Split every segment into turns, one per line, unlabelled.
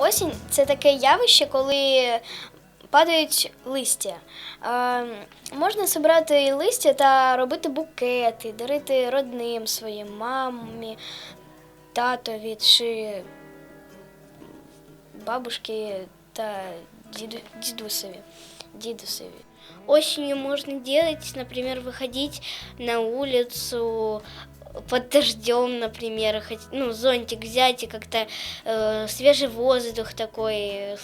Осінь це таке явище, коли падають листя. Е, можна збирати листя та робити букети, дарити родним своїм мамі, татові чи бабушки та діду, дідусеві. дідусеві.
Осенью можно делать, например, выходить на улицу под дождем, например, хоть- ну, зонтик взять и как-то э, свежий воздух такой э,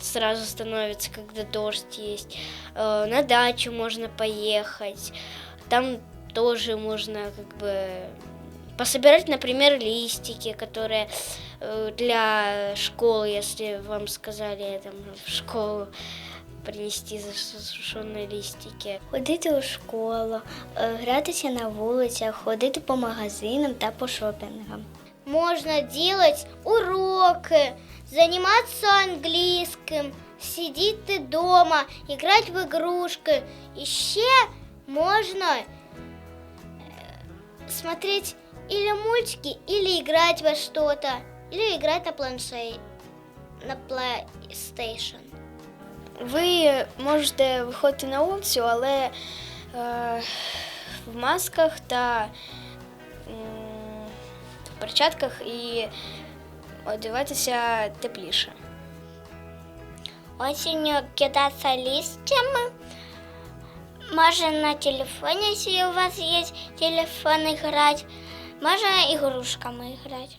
сразу становится, когда дождь есть. Э, на дачу можно поехать, там тоже можно как бы пособирать, например, листики, которые э, для школы, если вам сказали там в школу принести засушені листики.
Ходити у школу, гратися на вулицях, ходити по магазинам та по шопінгам.
Можно делать уроки, заниматься английским, сидеть дома, играть в игрушки. Еще можно э, смотреть или мультики, или играть во что-то, или играть на планшете, на PlayStation.
Ви можете виходити на вулицю, але е, в масках та м, в перчатках і одягатися тепліше.
Осенью кидаться листьями. Можно на телефоне, если у вас есть телефон, играть. Можно игрушками играть.